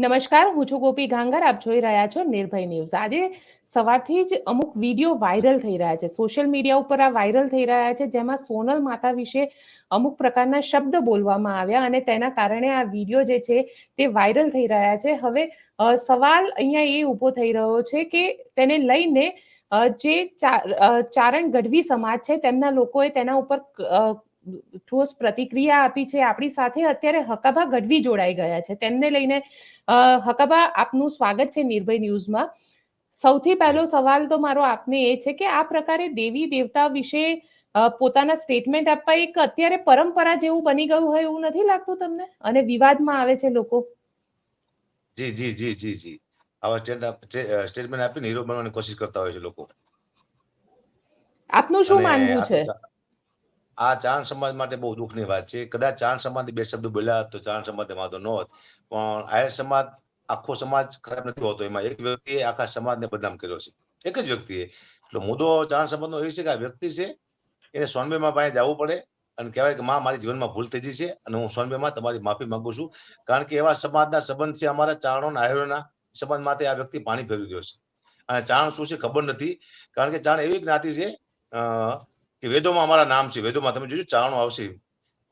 નમસ્કાર, હું છું ગોપી ગાંગર. આપ જોઈ રહ્યા છો નિર્ભય ન્યૂઝ. આજે સવારથી જ અમુક વીડિયો વાયરલ થઈ રહ્યા છે. સોશિયલ મીડિયા ઉપર આ વાયરલ થઈ રહ્યા છે, જેમાં સોનલ માતા વિશે અમુક પ્રકારના શબ્દ બોલવામાં આવ્યા અને તેના કારણે આ વીડિયો જે છે તે વાયરલ થઈ રહ્યા છે. હવે સવાલ અહીંયા એ ઊભો થઈ રહ્યો છે કે તેને લઈને જે ચારણ ગઢવી સમાજ છે, તેમના લોકોએ તેના ઉપર ઠોસ પ્રતિક્રિયા આપી છે આપણી સાથે અત્યારે હકાભા ગઢવી જોડાઈ ગયા છે. તેમને લઈને હકાભા આપનું સ્વાગત છે નિર્ભય ન્યૂઝમાં. સૌથી પહેલો સવાલ તો મારો આપને એ છે કે આ પ્રકારે દેવી દેવતા વિશે પોતાના સ્ટેટમેન્ટ આપવા એક અત્યારે પરંપરા જેવું બની ગયું હોય એવું નથી લાગતું તમને? અને વિવાદમાં આવે છે લોકો? જી જી જી જી જી. આવા સ્ટેટમેન્ટ આપીને હીરો બનવાની કોશિશ કરતા હોય છે લોકો. આપનું શું માનવું છે? આ ચારણ સમાજ માટે બહુ દુઃખની વાત છે. કદાચ ચારણ સમાજથી બે શબ્દ બોલ્યા તો ચારણ સમાજને વાંધો ન હોત. પણ આયર સમાજ આખો સમાજ ખરાબ નથી હોતો. એમાં એક વ્યક્તિએ આખા સમાજને બદનામ કર્યો છે. એક જ વ્યક્તિએ. એટલે મુદ્દો ચારણ સમાજનો એ છે કે આ વ્યક્તિ છે એને સોનબેમાં પાસે જવું પડે અને કહેવાય કે માં મારી જીવનમાં ભૂલ થઈ ગઈ છે અને હું સોનબેમાં તમારી માફી માંગુ છું. કારણ કે એવા સમાજના સંબંધ છે અમારા ચાણો આયરોના સંબંધ માટે આ વ્યક્તિ પાણી ફેરવી ગયો છે. અને ચાણ શું છે ખબર નથી. કારણ કે ચાણ એવી જ્ઞાતિ છે અ, કે વેદોમાં અમારા નામ છે, વેદોમાં તમે જોજો, ચારણો આવશે.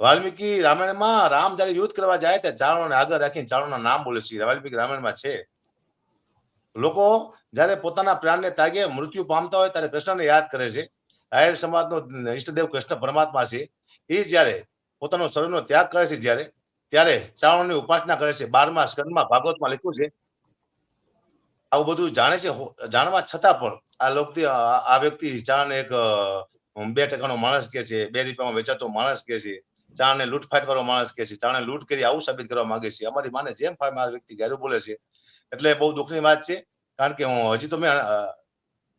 વાલ્મીકી રામાયણમાં રામ જયારે યુદ્ધ કરવા જાય ત્યારે ચારણોને આગળ રાખીને ચારણોના નામ બોલે છે. વાલ્મીકી રામાયણમાં છે. લોકો જયારે પોતાના પ્રાણને તાગે મૃત્યુ પામતા હોય ત્યારે કૃષ્ણને યાદ કરે છે. આયર સમાજનો ઈષ્ટદેવ કૃષ્ણ પરમાત્મા છે. એ જયારે પોતાનો શરીરનો ત્યાગ કરે છે જયારે, ત્યારે ચારણોની ઉપાસના કરે છે. બારમા સ્કંદમાં ભાગવતમાં લખ્યું છે. આવું બધું જાણે છે. જાણવા છતાં પણ આ લોકો આ વ્યક્તિ ચારણ એક બે ટકાનો માણસ કે છે, બે રૂપિયામાં વેચાતો માણસ કે છે ચાણે લૂંટફાટ વાળો માણસ કે છે ચાણે લૂંટ કરી આવું સાબિત કરવા માંગે છે. અમારી માને જેમ ફાય મારા વ્યક્તિ ગાયરું બોલે છે. એટલે બહુ દુઃખની વાત છે, કારણ કે હું હજી તો મેં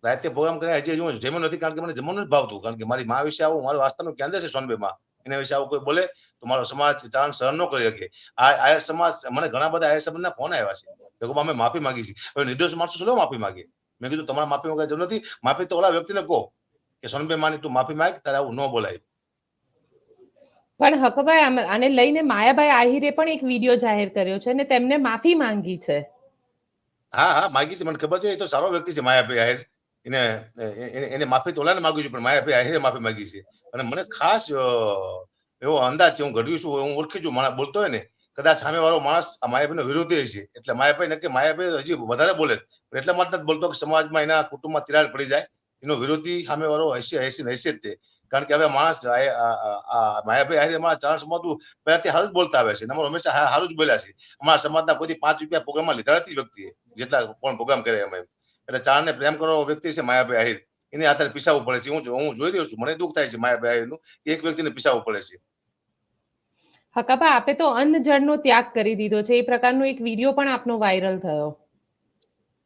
રાતે પ્રોગ્રામ કર્યા હજી હું જમ્યો નથી, કારણ કે મને જમવાનું જ ભાવતું. કારણ કે મારી મા વિશે આવું, મારું આસ્થાનું કેન્દ્ર છે સોનબેમાં. એના વિશે આવું કોઈ બોલે તો મારો સમાજ ચારણ સહન ન કરી શકે. આ આયર સમાજ, મને ઘણા બધા આયર સમાજના ફોન આવ્યા છે. લોકો અમે માફી માંગી છે. હવે નિર્દોષ માણસો શું માફી માંગે? મેં કીધું, તમારે માફી માંગવા જરૂર નથી. માફી તો ઓલા વ્યક્તિને કહો. કે સોનભાઈ માની તું માફી માંગ તારે આવું ન બોલાય. પણ હકભાઈ આને લઈને માયાભાઈ આહિરે પણ એક વીડિયો જાહેર કર્યો છે અને તેમને માફી માંગી છે. હા હા માંગી છે. મને ખબર છે એ તો સારો વ્યક્તિ છે માયાભાઈ આહિર. એને એને માફી તો ઓલાને માંગી છે પણ માયાભાઈ આહિરે માફી માંગી છે. અને મને ખાસ એવો અંદાજ છે હું ઘડ્યું છું હું ઓળખી છું માણસ બોલતો હોય ને કદાચ સામે વાળો માણસ આ માયાભાઈનો વિરોધી છે. એટલે માયાભાઈ નક્કી માયાભાઈ હજી વધારે બોલે એટલા માટે બોલતો કે સમાજમાં એના કુટુંબમાં તિરાડ પડી જાય. એનો વિરોધી સામે વાળો હશે હશે ને હશે જ તે. કારણ કે હવે માણસ માયાભાઈ અમારા ચારણ સમાજનું પહેલાથી હારું જ બોલતા આવે છે. અમારું હંમેશા હારું જ બોલ્યા છે. અમારા સમાજના કોઈથી પાંચ રૂપિયા પ્રોગ્રામમાં લીધા નથી વ્યક્તિએ, જેટલા પણ પ્રોગ્રામ કરે અમે એટલે ચારણને પ્રેમ કરવાનો વ્યક્તિ છે માયાભાઈ આહિર એને આધારે પીસાવવું પડે છે. હું હું જોઈ રહ્યો છું. મને દુઃખ થાય છે માયાભાઈ આહિરનું એક વ્યક્તિને પીસાવવું પડે છે. હકાભા આપે તો અન્ન જળનો ત્યાગ કરી દીધો છે. એ પ્રકારનો એક વીડિયો પણ આપનો વાયરલ થયો.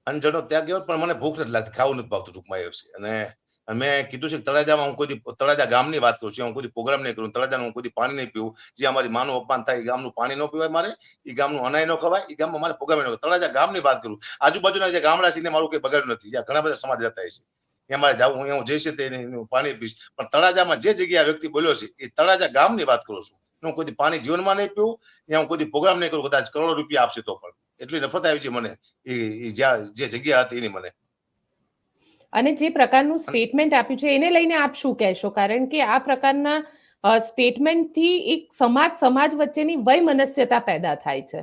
અંજણનો ત્યાં ગયો પણ મને ભૂખ નથી લાગતી, ખાવું નથી ભાવતું ટૂંકમાં છે અને મેં કીધું છે તળાજામાં હું કોઈ તળાજા ગામની વાત કરું છું હું કોઈ પ્રોગ્રામ નહીં કરું, તળાજાનું હું કોઈ પાણી નહીં પીવું, જે અમારી માનું અપમાન થાય, એ ગામનું પાણી ન પીવાય મારે, એ ગામનું અનાય ન ખવાય, એ ગામમાં મારે પ્રોગ્રામ ન. તળાજા ગામની વાત કરું, આજુબાજુના જે ગામડા છે મારું કોઈ બગાડ્યું નથી, જ્યાં ઘણા બધા સમાજ રહેતા છે. એ મારે જવું, હું હું જઈશ તે પાણી પીશ. પણ તળાજામાં જે જગ્યાએ વ્યક્તિ બોલ્યો છે, એ તળાજા ગામની વાત કરું છું. હું કોઈ પાણી જીવનમાં નહીં પીવું યા હું કોઈ પ્રોગ્રામ નહીં કરું, કદાચ કરોડો રૂપિયા આપશે તો પણ. એટલી નફરત આવી છે મને. એ જે જગ્યા હતી એની મને. અને જે પ્રકારનું સ્ટેટમેન્ટ આપ્યું છે એને લઈને આપ શું કહેશો? કારણ કે આ પ્રકારના સ્ટેટમેન્ટથી એક સમાજ સમાજ વચ્ચેની વયમનસ્યતા પેદા થાય છે.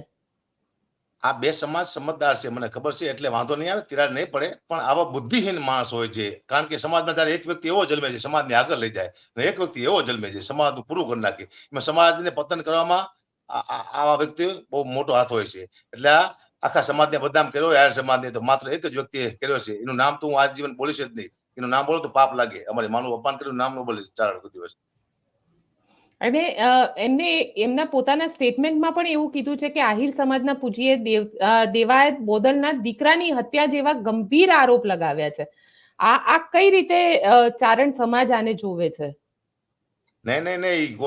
આ બે સમાજ સમજદાર છે મને ખબર છે એટલે વાંધો નહીં આવે તિરાડ નહીં પડે. પણ આવા બુદ્ધિહીન માણસ હોય છે કારણ કે સમાજમાં ત્યારે એક વ્યક્તિ એવો જન્મે છે સમાજને આગળ લઈ જાય અને એક વ્યક્તિ એવો જન્મે છે સમાજનું પૂરું કરી નાખે. એમાં સમાજને પતન કરવામાં આવા વ્યક્તિ બહુ મોટો હાથ હોય છે. એટલે આ આખા સમાજને બદનામ કર્યો યાર સમાજને તો માત્ર એક જ વ્યક્તિએ કર્યો છે. એનું નામ તો હું આજ જીવન બોલીશ જ નહીં. એનું નામ બોલો તો પાપ લાગે. અમારી માનું અપમાન કર્યું, નામ ન બોલીશ ચાર કોઈ દિવસ. અને એમને, એમના પોતાના સ્ટેટમેન્ટમાં પણ એવું કીધું છે કે આહિર સમાજના પૂજીએ દેવ દેવાયત બોદલના દીકરાની હત્યા જેવા ગંભીર આરોપ લગાવ્યા છે. આ આ કઈ રીતે ચારણ સમાજ આને જોવે છે? નહીં નહીં નહીં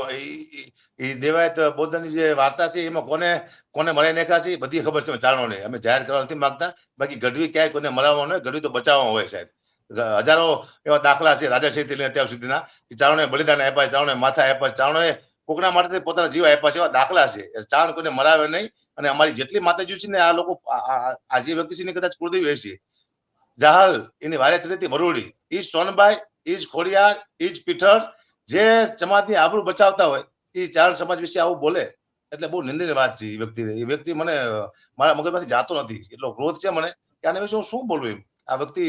એ દેવાયત બોધનની જે વાર્તા છે, એમાં કોને કોને મરાઈ નાખ્યા છે બધી ખબર છે ચારણોને અમે જાહેર કરવા નથી માંગતા. બાકી ગઢવી ક્યાંય કોને મરાવવાનો હોય ગઢવી તો બચાવવાનો હોય સાહેબ. હજારો એવા દાખલા છે રાજાશાહીથી લઈને અત્યાર સુધીના, કે ચારણોએ બલિદાન આપ્યા ચારણોએ માથા આપ્યા ચારણોએ કોકના માટે પોતાના જીવ આપ્યા છે એવા દાખલા છે. ચારણ કોઈને મરાવે નહીં અને અમારી જેટલી માતાજી છે ને, આ લોકો, આ- જે વ્યક્તિ છે ને કદાચ કુળદેવી હશે. જાહલ, એની વારે હતી મરોડી. ઈજ સોનબાઈ ઈજ ખોડિયાર, ઈ પીઠળ જે સમાજની આબરૂ બચાવતા હોય, એ ચારણ સમાજ વિશે આવું બોલે, એટલે બહુ નિંદનીય વાત છે એ વ્યક્તિ એ વ્યક્તિ મને, મારા મગજમાંથી જાતો નથી, એટલો ક્રોધ છે મને કે આના વિશે હું શું બોલું એમ? આ વ્યક્તિ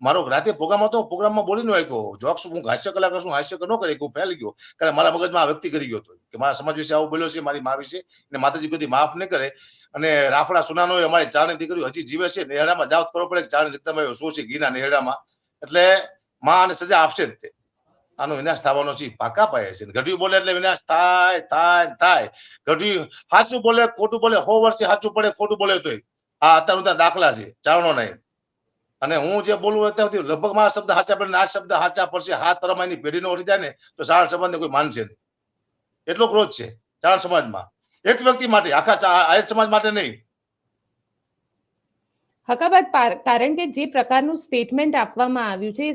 મારો રાતે પ્રોગ્રામ હતો, પ્રોગ્રામમાં બોલી ન શક્યો જોક્સ હું હાસ્ય કલાકાર છું, હાસ્ય ન કરી હું ફેલ ગયો કારણ મારા મગજમાં આ વ્યક્તિ કરી ગયો હતો, કે મારા સમાજ વિશે આવું બોલ્યો છે, મારી મા વિશે, અને માતાજી કદી માફ નહીં કરે, અને રાફડા સુનાનો અમારી ચારણી દીકરીઓ હજી જીવે છે, નેહડામાં જાવ ખબર પડે ચારણી જગદંબાઈ શું છે ગીના નેહડામાં, એટલે માં અને સજા આપશે જ તે. આનો વિનાશ થવાનો છે. પાકા પાયે છે. ગઢવી બોલે એટલે વિનાશ થાય થાય થાય. ગઢવી સાચું બોલે, ખોટું બોલે, સો વર્ષે સાચું પડે, ખોટું બોલે તોય. આ અત્યાર ઉતાર દાખલા છે. ચારણો નહીં. અને હું જે બોલું અત્યાર સુધી લગભગ મારા શબ્દ સાચા પડે આ શબ્દ સાચા પડશે. હાથ તરમાની પેઢીનો ઉઠી જાય ને તો ચારણ સમાજને કોઈ માનશે નહીં. એટલો ક્રોધ છે ચારણ સમાજમાં. એક વ્યક્તિ માટે, આખા આયર સમાજ માટે નહીં. હકાબાદ કારણ કે જે પ્રકારનું સ્ટેટમેન્ટ આપવામાં આવ્યું છે,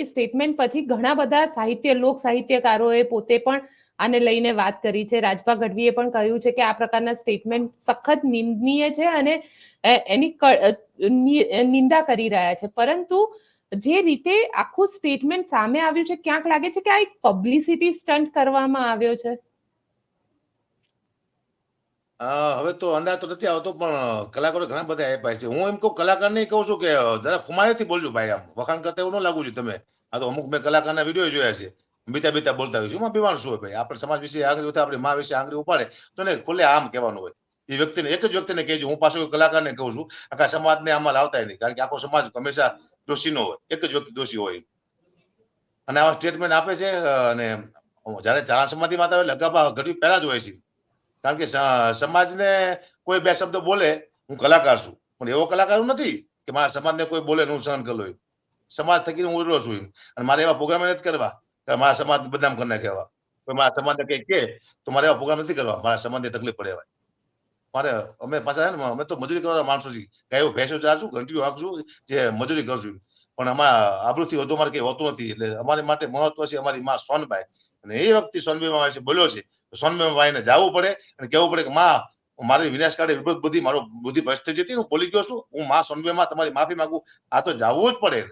એ સ્ટેટમેન્ટ પછી ઘણા બધા સાહિત્ય, લોક સાહિત્યકારોએ પોતે પણ આને લઈને વાત કરી છે. રાજભા ગઢવીએ પણ કહ્યું છે કે આ પ્રકારના સ્ટેટમેન્ટ સખત નિંદનીય છે અને એની નિંદા કરી રહ્યા છે. પરંતુ જે રીતે આખું સ્ટેટમેન્ટ સામે આવ્યું છે, ક્યાંક લાગે છે કે આ એક પબ્લિસિટી સ્ટન્ટ કરવામાં આવ્યો છે. હવે તો અંદાજ તો નથી આવતો, પણ કલાકારો ઘણા બધા આપ્યા છે. હું એમ કહું કલાકાર નહીં કહું છું કે જરા ખુમારેથી બોલજો ભાઈ આમ. વખાણ કરતા એવું ન લાગુ છું તમે. આ તો અમુક મેં કલાકારના વીડિયો જોયા છે. બીતા બીતા બોલતા હોય છે. એમાં પીવાનું શું હોય ભાઈ? આપણે સમાજ વિશે આંગળી ઉઠે આપણી મા વિશે આંગળી ઉપાડે, તો ને ખુલ્લે આમ કહેવાનું હોય. એ વ્યક્તિને, એક જ વ્યક્તિને કહેજો. હું પાછો કલાકારને કહું છું, આખા સમાજને આમાં લાવતા નહીં, કારણ કે આખો સમાજ હંમેશા દોષી નો હોય. એક જ વ્યક્તિ દોષી હોય. અને આવા સ્ટેટમેન્ટ આપે છે અને જયારે ચારણ સમાધિ માતા હોય લગાપા ઘડી પહેલા જ હોય છે. કારણ કે સમાજને કોઈ બે શબ્દ બોલે, હું કલાકાર છું. પણ એવો કલાકાર હું નથી કે મારા સમાજને કોઈ બોલે હું સહન કરી સમાજ થકી હું ઉજળો છું અને મારે એવા પ્રોગ્રામ નથી કરવા કે મારા સમાજ બદનામ કરી નાખેવા કોઈ મારા સમાજને કંઈક કે તો મારે એવા પ્રોગ્રામ નથી કરવા. મારા સમાજને તકલીફ પડે એવા. મારે, અમે પાછા અમે તો મજૂરી કરવાના માણસો છીએ. એવું ભેંસો ચારશું, ઘંટીઓ હાંકશું, જે મજૂરી કરશું પણ અમારા આબરૂથી વધુ અમારે કઈ હોતું નથી. એટલે અમારી માટે મહત્વ છે અમારી માં સોનભાઈ અને એ વખતે સોનભાઈ મારે બોલ્યો છે. તો સોનબાઈ ને જવું પડે અને કહેવું પડે કે માં મારી વિનાશ કાળે વિપરીત બુદ્ધિ મારો બુદ્ધિ ભ્રષ્ટ થઈ જતી હું બોલી ગયો છું. હું માં સોનબાઈ માં તમારી માફી માંગુ. આ તો જવું જ પડે.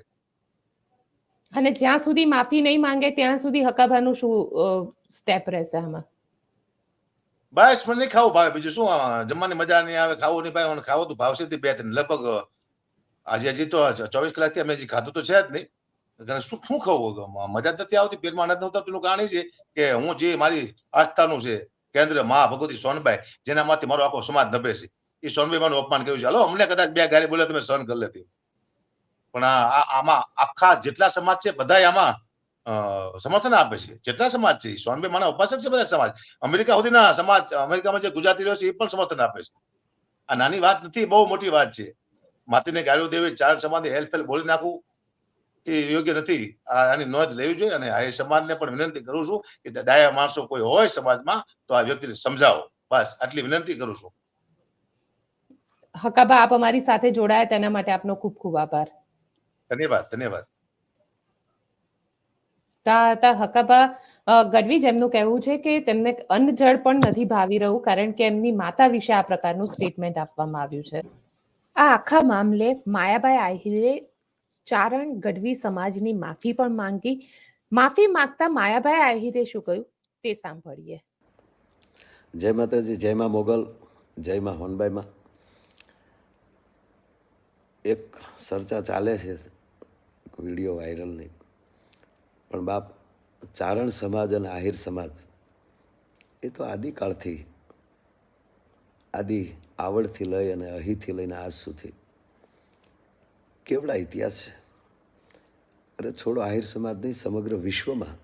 અને જ્યાં સુધી માફી નહીં માંગે ત્યાં સુધી હકાભાનું શું સ્ટેપ રહેશે આમાં? બસ મને નહીં ખાવું ભાવે. બીજું શું જમવાની મજા નહીં આવે ખાવું નહીં ભાઈ ખાવું તો ભાવશે બે ત્રણ લગભગ આજે હજી તો ચોવીસ કલાકથી અમે હજી ખાધું તો છે જ નહીં. શું શું કહું મજા નથી આવતી પેટમાં અનાજ નહોતું પેલું કારણ છે કે હું જે મારી આસ્થાનું છે, કેન્દ્ર મહા ભગવતી સોનબાઈ, જેનામાંથી મારો આખો સમાજ નભે છે. એ સોનભાઈ મારું અપમાન કર્યું છે. હલો, અમને કદાચ બે ગાડી બોલે તમે સહન કરી લેતી. પણ આમાં આખા જેટલા સમાજ છે બધા આમાં સમર્થન આપે છે. જેટલા સમાજ છે સોનભાઈ માના ઉપાસક છે બધા સમાજ. અમેરિકા સુધીના સમાજ, અમેરિકામાં જે ગુજરાતી રહ્યો છે, એ પણ સમર્થન આપે છે. આ નાની વાત નથી, બહુ મોટી વાત છે. માતીને ગાળ્યો દેવી ચાર સમાજ હેલ્પ હેલ્પ બોલી નાખવું એ યોગ્ય નથી. આની નોંધ લેવી જોઈએ અને આ સમાજને પણ વિનંતી કરું છું કે ડાયા માણસો કોઈ હોય સમાજમાં તો આ વ્યક્તિને સમજાવો. બસ આટલી વિનંતી કરું છું. હકાબા આપ અમારી સાથે જોડાયા તેના માટે આપનો ખૂબ ખૂબ આભાર. ધન્યવાદ ધન્યવાદ. તા તા હકાબા ગઢવી જેમનું કહેવું છે કે તેમને અન્ન જળ પણ નથી ભાવી રહ્યું કારણ કે એમની માતા વિશે આ પ્રકારનું સ્ટેટમેન્ટ આપવામાં આવ્યું છે. આ આખા મામલે માયાબાઈ આહિરે ચારણ ગઢવી સમાજની માફી પણ માંગી. માફી માંગતા માયાભાઈ આહિરે શું કહ્યું? તે સાંભળીએ. જય માતાજી, જય માં મોગલ, જય માં હોનબાઈમાં એક ચર્ચા ચાલે છે, વીડિયો વાયરલ નહીં. પણ બાપ, ચારણ સમાજ અને આહિર સમાજ, એ તો આદિકાળથી, આદિ આવડથી લઈ અને અહીંથી લઈને આજ સુધી કેવડા ઇતિહાસ છે? અરે છોડો આહિર સમાજ નહીં, સમગ્ર વિશ્વમાં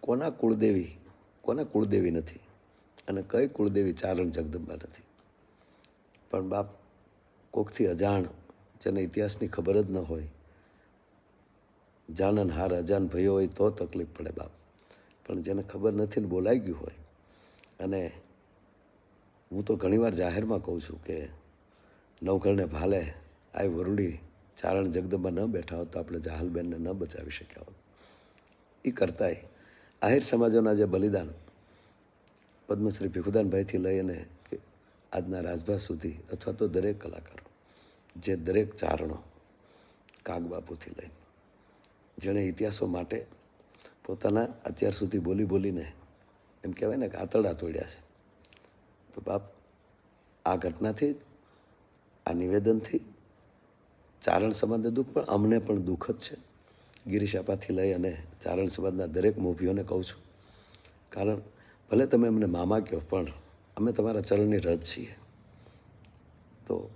કોના કુળદેવી કોના કુળદેવી નથી અને કઈ કુળદેવી ચારણ જગદંબા નથી? પણ બાપ કોકથી અજાણ, જેને ઇતિહાસની ખબર જ ન હોય, જાનન હાર, અજાન ભયો હોય, તો તકલીફ પડે બાપ. પણ જેને ખબર નથી ને બોલાઈ ગયું હોય, અને હું તો ઘણીવાર જાહેરમાં કહું છું કે નવઘરને ભાલે આ વરુડી ચારણ જગદંબા ન બેઠા હોત તો આપણે જાહલબેનને ન બચાવી શક્યા હોત. એ કરતાંય આહિર સમાજોના જે બલિદાન પદ્મશ્રી ભીખુદાનભાઈથી લઈ અને કે આજના રાજભા સુધી અથવા તો દરેક કલાકારો, જે દરેક ચારણો કાગબાપુથી લઈને જેણે ઇતિહાસો માટે પોતાના અત્યાર સુધી બોલી બોલીને એમ કહેવાય ને કે આતરડા તોડ્યા છે. તો બાપ, આ ઘટનાથી, આ નિવેદનથી ચારણ સમાજને દુઃખ પણ અમને પણ દુઃખ જ છે. ગિરીશ આપાથી લઈ અને ચારણ સમાજના દરેક મોભીઓને કહું છું. કારણ ભલે તમે અમને મામા કહો, પણ અમે તમારા ચરણની રજ છીએ. તો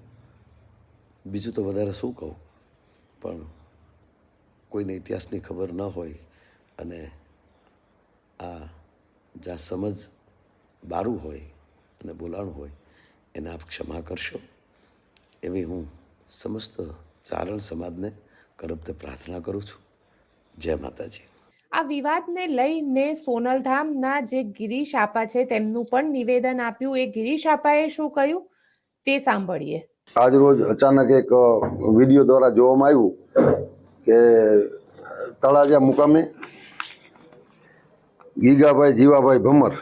બીજું તો વધારે શું કહું? પણ કોઈને ઇતિહાસની ખબર ન હોય અને આ જ્યાં સમજ બારું હોય અને બોલાણું હોય, એને આપ ક્ષમા કરશો. એવી હું સમસ્ત ચારણ સમાજને કરપતે પ્રાર્થના કરું છું. જય માતાજી. આ વિવાદને લઈને સોનલધામના જે ગિરીશ આપા છે તેમનું પણ નિવેદન આપ્યું. એ ગિરીશ આપાએ શું કહ્યું? તે સાંભળીએ. આજ રોજ અચાનક એક વીડિયો દ્વારા જોવામાં આવ્યું કે તળાજા મુકામે ગીગાભાઈ જીવાભાઈ ભમર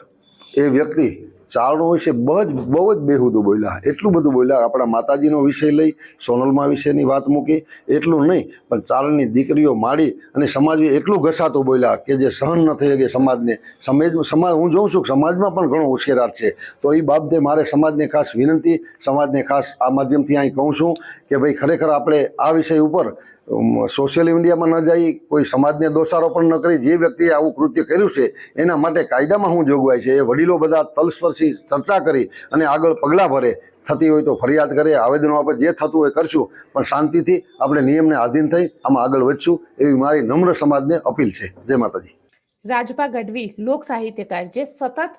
એ વ્યક્તિ ચારણો વિશે બહુ જ બહુ જ બેહુદું બોલ્યા. એટલું બધું બોલ્યા. આપણા માતાજીનો વિષય લઈ સોનલમાં વિશેની વાત મૂકી. એટલું નહીં, પણ ચારણની દીકરીઓ માડી અને સમાજ એટલું ઘસાતું બોલ્યા કે જે સહન ન થઈ શકે સમાજને. સમાજ સમાજ હું જોઉં છું સમાજમાં પણ ઘણો ઉશ્કેરાટ છે. તો એ બાબતે મારે સમાજને ખાસ વિનંતી, સમાજને ખાસ આ માધ્યમથી અહીં કહું છું કે ભાઈ ખરેખર આપણે આ વિષય ઉપર સોશિયલ મીડિયામાં ન જઈ કોઈ સમાજને દોષારોપણ ન કરી, જે વ્યક્તિએ આવું કૃત્ય કર્યું છે, એના માટે કાયદામાં શું જોગવાઈ છે. એ વડીલો બધા તલસ્પર્શી ચર્ચા કરી અને આગળ પગલાં ભરે. થતી હોય તો ફરિયાદ કરે, આવેદનો આપણે જે થતું હોય કરશું. પણ શાંતિથી આપણે નિયમને આધીન થઈ, આમાં આગળ વધશું, એવી મારી નમ્ર સમાજને અપીલ છે. જય માતાજી. રાજભા ગઢવી લોક સાહિત્યકાર જે સતત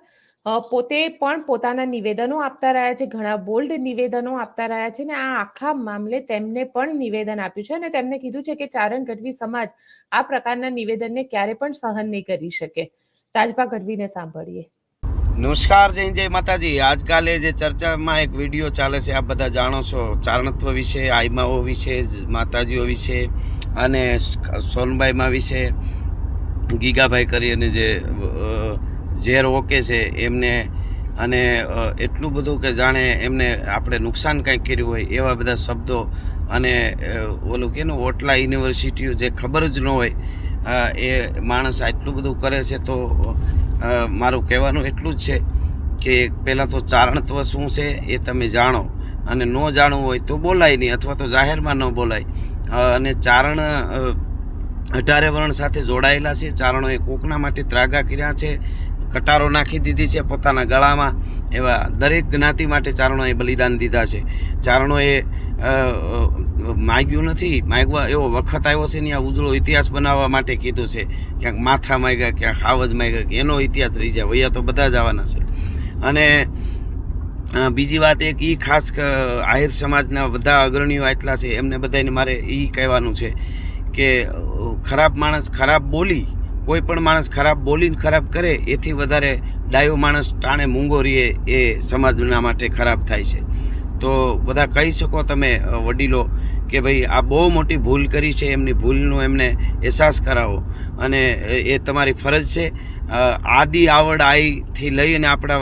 પોતે પણ પોતાના નિવેદનો આપતા રહ્યા છે, ઘણા બોલ્ડ નિવેદનો આપતા રહ્યા છે ને આ આખા મામલે તેમને પણ નિવેદન આપ્યું છે અને તેમને કીધું છે કે ચારણ ગઢવી સમાજ આ પ્રકારના નિવેદનને ક્યારે પણ સહન નહીં કરી શકે. રાજભા ગઢવીને સાંભળીએ. નમસ્કાર, જય જય માતાજી. આજકાલે જે ચર્ચામાં એક વીડિયો ચાલે છે, આપ બધા જાણો છો, ચારણત્વ વિશે, આઈમાઓ વિશે, માતાજીઓ વિશે અને સોનબાઈમાં વિશે, ગીગાભાઈ કરી અને જે ઝેર ઓકે છે એમને, અને એટલું બધું કે જાણે એમને આપણે નુકસાન કંઈક કર્યું હોય એવા બધા શબ્દો અને ઓલું કે ને, ઓટલા યુનિવર્સિટીઓ જે ખબર જ ન હોય એ માણસ આટલું બધું કરે છે તો મારું કહેવાનું એટલું જ છે કે પહેલાં તો ચારણત્વ શું છે એ તમે જાણો અને ન જાણવું હોય તો બોલાય નહીં અથવા તો જાહેરમાં ન બોલાય. અને ચારણ અઢારે વર્ણ સાથે જોડાયેલા છે, ચારણોએ કોકના માટે ત્રાગા કર્યા છે કટારો નાખી દીધી છે પોતાના ગળામાં. એવા દરેક જ્ઞાતિ માટે ચારણોએ બલિદાન દીધા છે. ચારણોએ માગ્યું નથી. માગવા એવો વખત આવ્યો છે ને આ ઉજળો ઇતિહાસ બનાવવા માટે કીધું છે. ક્યાંક માથા માગ્યા, ક્યાંક હાવજ માગ્યા એનો ઇતિહાસ રહી જાય. વૈયા તો બધા જ આવવાના છે. અને બીજી વાત એક એ ખાસ આહિર સમાજના બધા અગ્રણીઓ એટલા છે. એમને બધાને મારે એ કહેવાનું છે કે ખરાબ માણસ ખરાબ બોલી કોઈ પણ માણસ ખરાબ બોલીને ખરાબ કરે, એથી વધારે ડાયો માણસ ટાણે મૂંગો રહીએ એ સમાજના માટે ખરાબ થાય છે. તો બધા કહી શકો તમે વડીલો, કે ભાઈ આ બહુ મોટી ભૂલ કરી છે, એમની ભૂલનો એમને અહેસાસ કરાવો. અને એ- તમારી ફરજ છે. આદિ આવડ આઈથી લઈ અને આપણા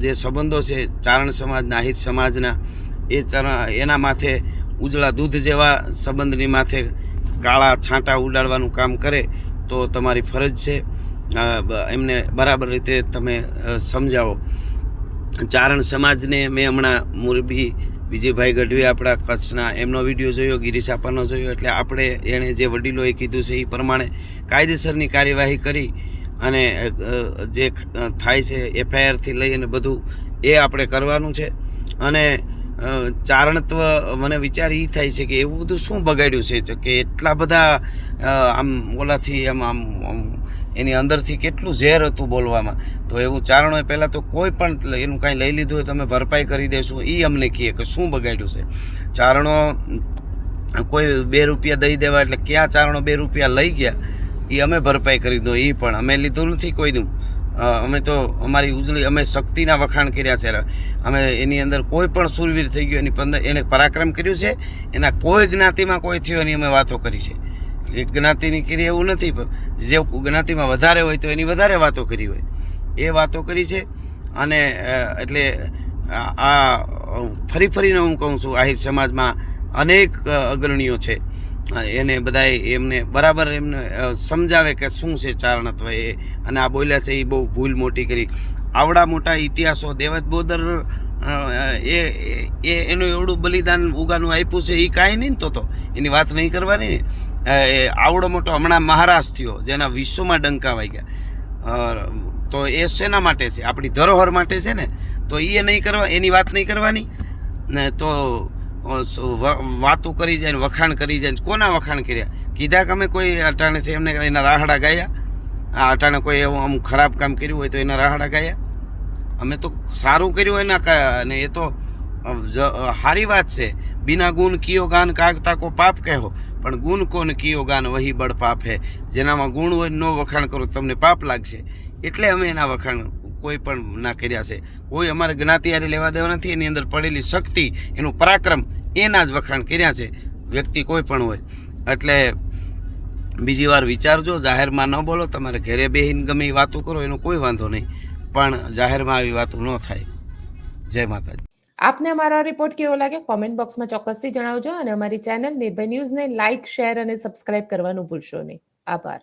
જે સંબંધો છે, ચારણ સમાજના, આહિર સમાજના, એ એના માથે ઉજળા દૂધ જેવા સંબંધની માથે કાળા છાંટા ઉડાડવાનું કામ કરે તો તમારી ફરજ છે. એમને બરાબર રીતે તમે સમજાવો. ચારણ સમાજને મેં હમણાં મોરબી, વિજયભાઈ ગઢવી આપણા કચ્છના, એમનો વીડિયો જોયો, ગિરીશ આપાનો જોયો, એટલે આપણે એણે જે વડીલોએ કીધું છે એ પ્રમાણે કાયદેસરની કાર્યવાહી કરી અને જે થાય છે, એફઆઈઆરથી લઈ અને બધું એ આપણે કરવાનું છે. અને ચારણત્વ મને વિચાર એ થાય છે કે એવું બધું શું બગાડ્યું છે? કે એટલા બધા આમ ઓલાથી આમ આમ એની અંદરથી કેટલું ઝેર હતું બોલવામાં. તો એવું ચારણોએ પહેલાં તો કોઈ પણ એનું કાંઈ લઈ લીધું હોય તમે ભરપાઈ કરી દેશું. એ અમને કહે કે શું બગાડ્યું છે? ચારણો કોઈ બે રૂપિયા દઈ દેવા એટલે ક્યાં ચારણો બે રૂપિયા લઈ ગયા? એ અમે ભરપાઈ કરી દો એ પણ. અમે લીધું નથી કોઈનું અમે તો અમારી ઉજળી, અમે શક્તિના વખાણ કર્યા છે. અમે એની અંદર કોઈ પણ સુરવીર થઈ ગયો, એની પંદર એણે પરાક્રમ કર્યું છે. એના કોઈ જ્ઞાતિમાં કોઈ થયો એની અમે વાતો કરી છે. એક જ્ઞાતિની કરી એવું નથી, પણ જે જ્ઞાતિમાં વધારે હોય તો એની વધારે વાતો કરી હોય. એ વાતો કરી છે અને એટલે આ ફરી ફરીને હું કહું છું, આહિર સમાજમાં અનેક અગ્રણીઓ છે. એને બધાએ એમને બરાબર એમને સમજાવે કે શું છે ચારણત્વ એ. અને આ બોલ્યા છે એ બહુ ભૂલ મોટી કરી. આવડા મોટા ઇતિહાસો દેવત બોદર એ, એ- એનું એવડું બલિદાન ઉગાનું આપ્યું છે એ કાંઈ નહીં તો તો. એની વાત નહીં કરવાની ને. એ આવડો મોટો હમણાં મહારાજ થયો, જેના વિશ્વમાં ડંકા ગયા તો એ શેના માટે છે? આપણી ધરોહર માટે છે ને? તો એ નહીં કરવા, એની વાત નહીં કરવાની. ને તો વાતો કરી જાય વખાણ કરી જાય કોના વખાણ કર્યા? કીધા કે અમે કોઈ અટાણે છે, એમને એના રાહડા ગાયા. આ અટાણે કોઈ એવું અમુક ખરાબ કામ કર્યું હોય તો એના રાહડા ગાયા. અમે તો સારું કર્યું એના અને એ તો સારી વાત છે. બિના ગુણ કિયો ગાન કાગતા કો પાપ કહેવો. પણ ગુણ કોન કિયો ગાન વહી બળ પાપ હે? જેનામાં ગુણ હોય નો વખાણ કરો તમને પાપ લાગશે. એટલે અમે એના વખાણ કોઈ પણ ના કર્યા છે. કોઈ અમારે જ્ઞાતિયારી લેવા દેવા નથી, એની અંદર પડેલી શક્તિ, એનું પરાક્રમ, એના જ વખાણ કર્યા છે. વ્યક્તિ કોઈ પણ હોય. એટલે બીજી વાર વિચારજો, જાહેરમાં ન બોલો, તમારે ઘરે બેહીને ગમે એ વાતો કરો, એનો કોઈ વાંધો નહીં. પણ જાહેરમાં આવી વાતો ન થાય. જય માતાજી. આપને અમારો રિપોર્ટ કેવો લાગે કોમેન્ટ બોક્સમાં ચોક્કસથી જણાવજો અને અમારી ચેનલ નિર્ભય ન્યૂઝને લાઇક શેર અને સબસ્ક્રાઇબ કરવાનું ભૂલશો નહીં. આભાર.